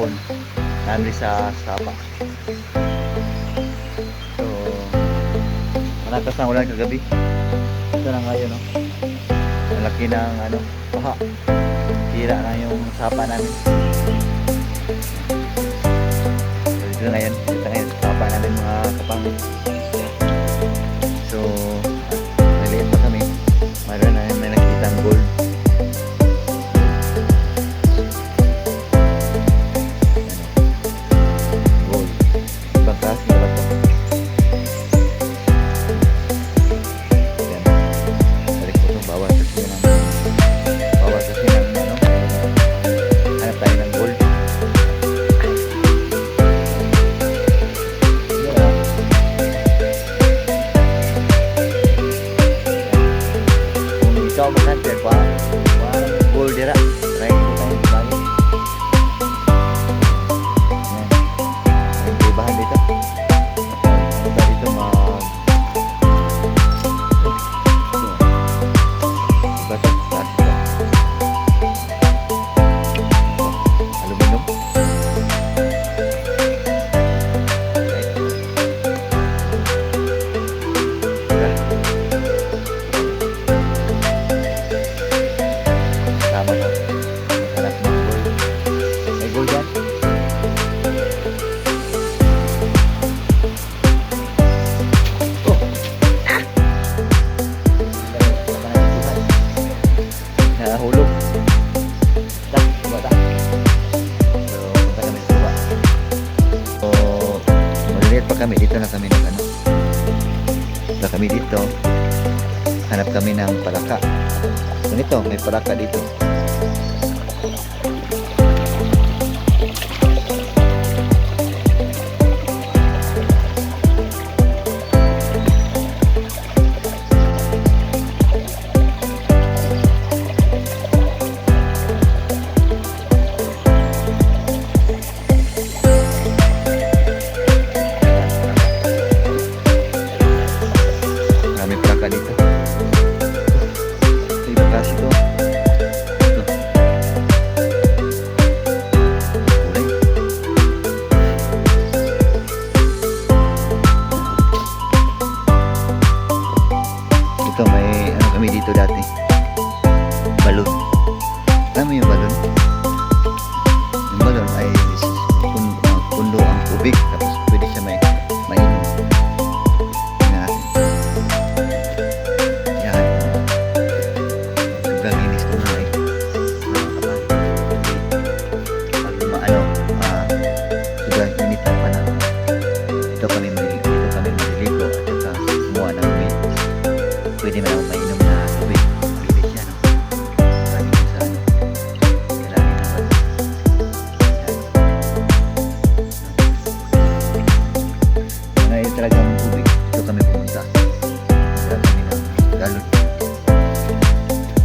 hapon. Nandri sa Sapa. So, malakas na ulan kagabi. Ito na ngayon, no? Malaki ng ano, baha. Tira na yung sapa namin. So, ito na ngayon. Ito na ngayon. Sapa namin mga kapang. Ng palaka. Ganito, may palaka dito. Marami palaka dito. Talagang tubig. Dito kami pumunta. Wala kami ng galon.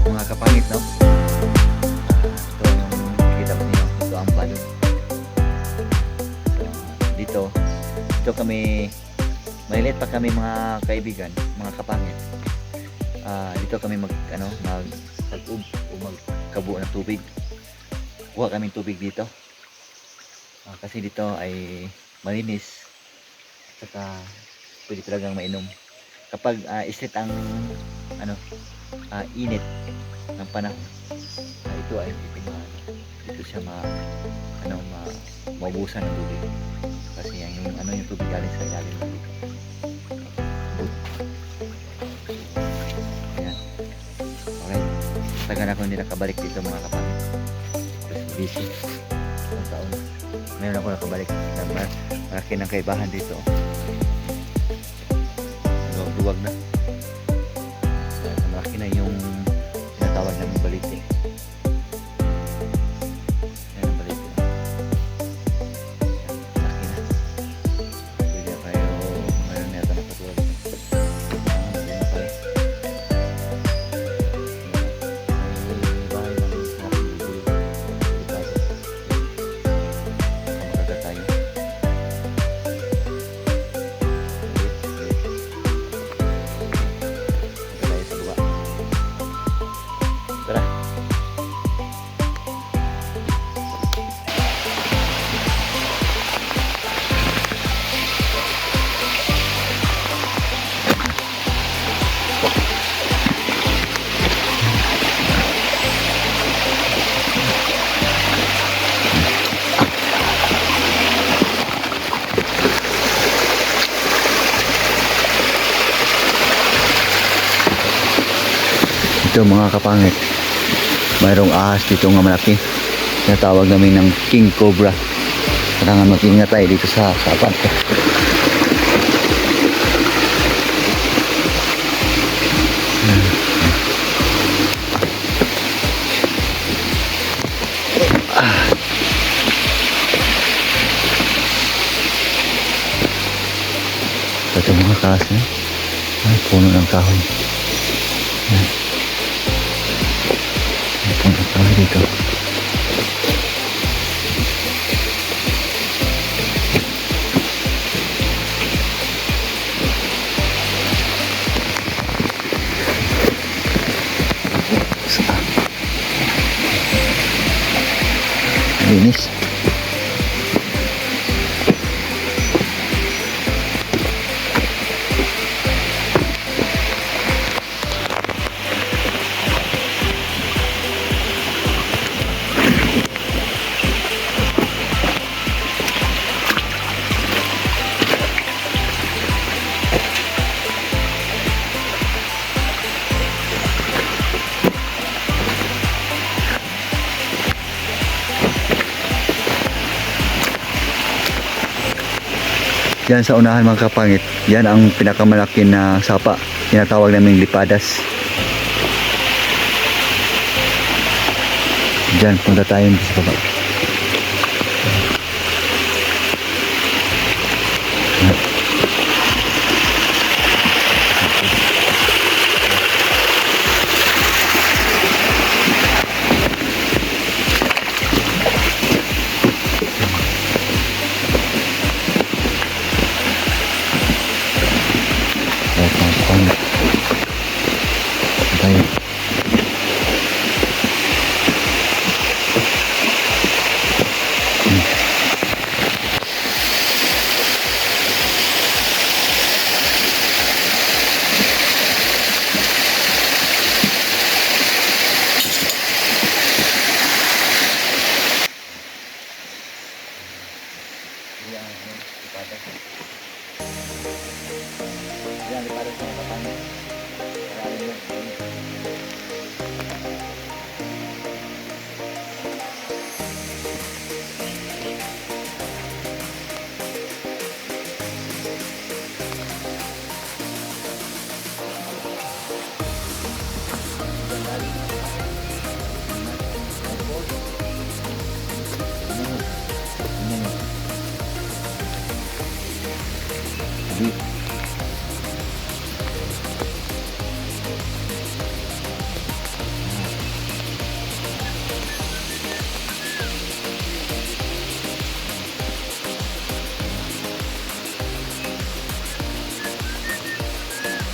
Mga kapangit, no? Ah, ito yung kita mo niyo. Ito ang balon. Dito, dito kami, malilit pa kami mga kaibigan, mga kapangit. Ah, dito kami mag, ano, mag, tag-ub o magkabuo ng tubig. Kuha kami tubig dito. Ah, kasi dito ay malinis. At saka, pwede talagang mainom. Kapag ah, islit ang, ano, ah, init ng panahon, ah, ito ay ito, ma, ito siya ma, ano, ma, maubusan ng tubig. Kasi yan yung, ano, yung tubig galing sa ilalim ng. Abot. Ayan. Okay. Tagal ako hindi nakabalik dito mga kapatid. Kasi busy. Isang taon. Ngayon ako nakabalik. Mar- Malaki ng kaibahan dito. Duwag na. Malaki na yung tinatawag namin balite. Ito mga kapangit. Mayroong ahas dito nga malaki. Natawag namin ng King Cobra. Kailangan mag-ingat tayo dito sa sapat. Ito mga kaso. Ay, puno ng kahoy. Yan. Puno Yan sa unahan mga kapangit. Yan ang pinakamalaki na sapa. Tinatawag namin lipadas. Diyan, punta tayo sa baba.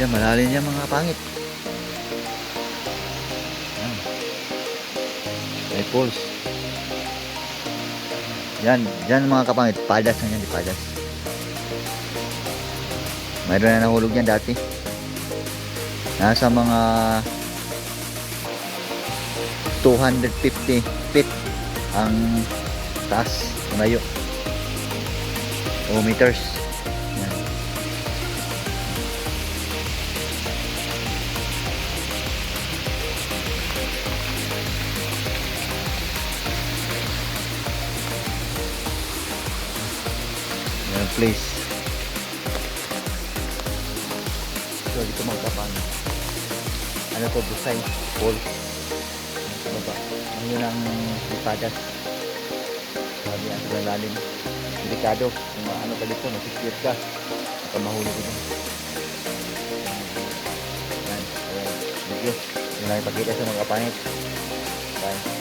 Yan, malalim yan mga pangit. Yan. May pulse. Yan, yan mga kapangit. Padas na yan, di padas. Mayroon na nahulog yan dati. Nasa mga 250 feet ang taas, layo. O meters. Place. So dito magkapang. Ano to, Busay, Paul. Ano ba? Ano yun ang lipadas. Sabi ang lalim. Delikado. Kung ano ka dito, masisir ka. Baka mahulog ito. Yan. Ayan. You. Yun lang ipakita sa mga kapangit. Bye.